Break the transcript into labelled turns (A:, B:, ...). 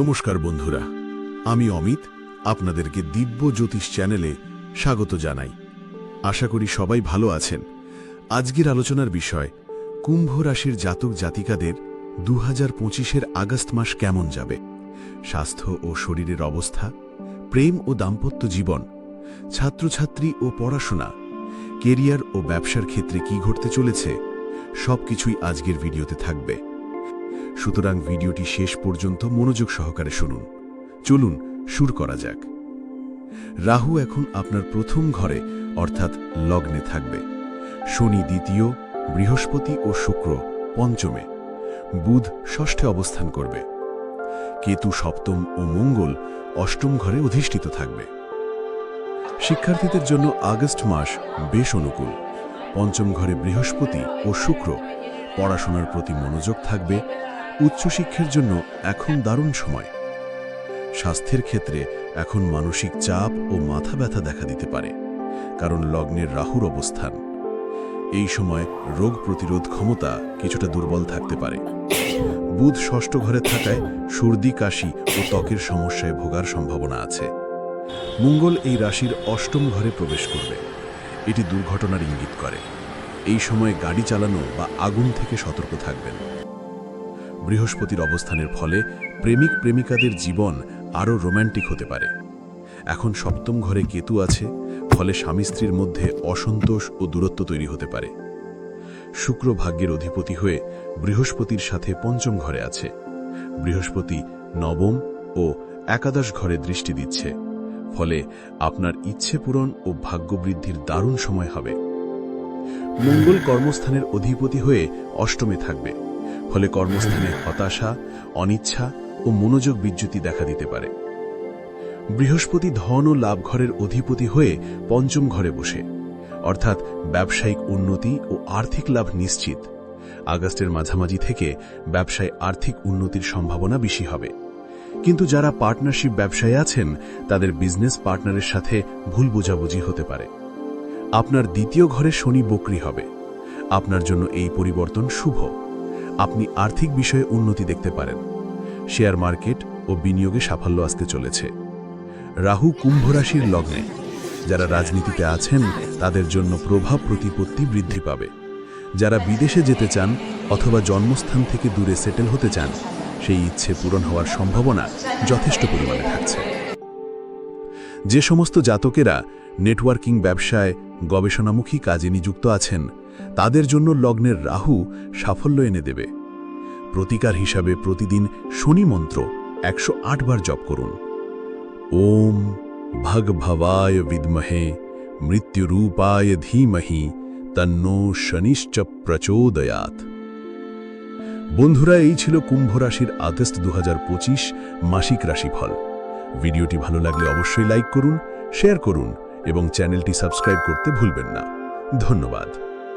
A: নমস্কার বন্ধুরা, আমি অমিত, আপনাদেরকে দিব্য জ্যোতিষ চ্যানেলে স্বাগত জানাই। আশা করি সবাই ভালো আছেন। আজকের আলোচনার বিষয়, কুম্ভ রাশির জাতক জাতিকাদের দু হাজার পঁচিশের আগস্ট মাস কেমন যাবে? স্বাস্থ্য ও শরীরের অবস্থা, প্রেম ও দাম্পত্য জীবন, ছাত্রছাত্রী ও পড়াশোনা, কেরিয়ার ও ব্যবসার ক্ষেত্রে কি ঘটতে চলেছে, সবকিছুই আজকের ভিডিওতে থাকবে। সুতরাং ভিডিওটি শেষ পর্যন্ত মনোযোগ সহকারে শুনুন। চলুন, শুর করা যাক। রাহু এখন আপনার প্রথম ঘরে, অর্থাৎ লগ্নে থাকবে। শনি দ্বিতীয়, বৃহস্পতি ও শুক্র পঞ্চমে। বুধ ষষ্ঠে অবস্থান করবে। কেতু সপ্তম ও মঙ্গল অষ্টম ঘরে অধিষ্ঠিত থাকবে। শিক্ষার্থীদের জন্য আগস্ট মাস বেশ অনুকূল। পঞ্চম ঘরে বৃহস্পতি ও শুক্র। পড়াশোনার প্রতি মনোযোগ থাকবে। উচ্চশিক্ষার জন্য এখন দারুণ সময়। স্বাস্থ্যের ক্ষেত্রে এখন মানসিক চাপ ও মাথা ব্যথা দেখা দিতে পারে, কারণ লগ্নের রাহুর অবস্থান। এই সময় রোগ প্রতিরোধ ক্ষমতা কিছুটা দুর্বল থাকতে পারে। বুধ ষষ্ঠ ঘরে থাকায় সর্দি, কাশি ও ত্বকের সমস্যায় ভোগার সম্ভাবনা আছে। মঙ্গল এই রাশির অষ্টম ঘরে প্রবেশ করবে। এটি দুর্ঘটনার ইঙ্গিত করে। এই সময় গাড়ি চালানো বা আগুন থেকে সতর্ক থাকবেন। বৃহস্পতির অবস্থানের ফলে প্রেমিক প্রেমিকাদের জীবন আরও রোম্যান্টিক হতে পারে। এখন সপ্তম ঘরে কেতু আছে, ফলে স্বামী স্ত্রীর মধ্যে অসন্তোষ ও দূরত্ব তৈরি হতে পারে। শুক্র ভাগ্যের অধিপতি হয়ে বৃহস্পতির সাথে পঞ্চম ঘরে আছে। বৃহস্পতি নবম ও একাদশ ঘরে দৃষ্টি দিচ্ছে, ফলে আপনার ইচ্ছে পূরণ ও ভাগ্যবৃদ্ধির দারুণ সময় হবে। মঙ্গল কর্মস্থানের অধিপতি হয়ে অষ্টমে থাকবে। ফলে কর্মস্থানে হতাশা, অনিচ্ছা ও মনোযোগ বিচ্যুতি দেখা দিতে পারে। বৃহস্পতি ধন ও লাভ ঘরের অধিপতি হয়ে পঞ্চম ঘরে বসে। অর্থাৎ ব্যবসায়িক উন্নতি ও আর্থিক লাভ নিশ্চিত। আগস্টের মাঝামাঝি থেকে ব্যবসায় আর্থিক উন্নতির সম্ভাবনা বেশি হবে। কিন্তু যারা পার্টনারশিপ ব্যবসায় আছেন, তাদের বিজনেস পার্টনারের সাথে ভুল বোঝাবুঝি হতে পারে। আপনার দ্বিতীয় ঘরে শনি বকরি হবে। আপনার জন্য এই পরিবর্তন শুভ। আপনি আর্থিক বিষয়ে উন্নতি দেখতে পারেন। শেয়ার মার্কেট ও বিনিয়োগে সাফল্য আসতে চলেছে। রাহু কুম্ভ রাশির লগ্নে, যারা রাজনীতিতে আছেন, তাদের জন্য প্রভাব প্রতিপত্তি বৃদ্ধি পাবে। যারা বিদেশে যেতে চান অথবা জন্মস্থান থেকে দূরে সেটেল হতে চান, সেই ইচ্ছে পূরণ হওয়ার সম্ভাবনা যথেষ্ট পরিমাণে থাকছে। যে সমস্ত জাতকেরা নেটওয়ার্কিং ব্যবসায় গবেষণামুখী কাজে নিযুক্ত আছেন তাদের জন্য লগ্নের রাহু সাফল্য এনে দেবে। প্রতিকার হিসাবে প্রতিদিন শনি মন্ত্র একশো আট বার জপ করুন। ওম ভগ ভবায় বিদ্মহে মৃত্যুরূপায় ধীমহি তন্নো শনিশ্চ প্রচোদয়াত বন্ধুরা, এই ছিল কুম্ভ রাশির আগস্ট দু হাজার পঁচিশ মাসিক রাশিফল। ভিডিওটি ভালো লাগলে অবশ্যই লাইক করুন, শেয়ার করুন এবং চ্যানেলটি সাবস্ক্রাইব করতে ভুলবেন না। ধন্যবাদ।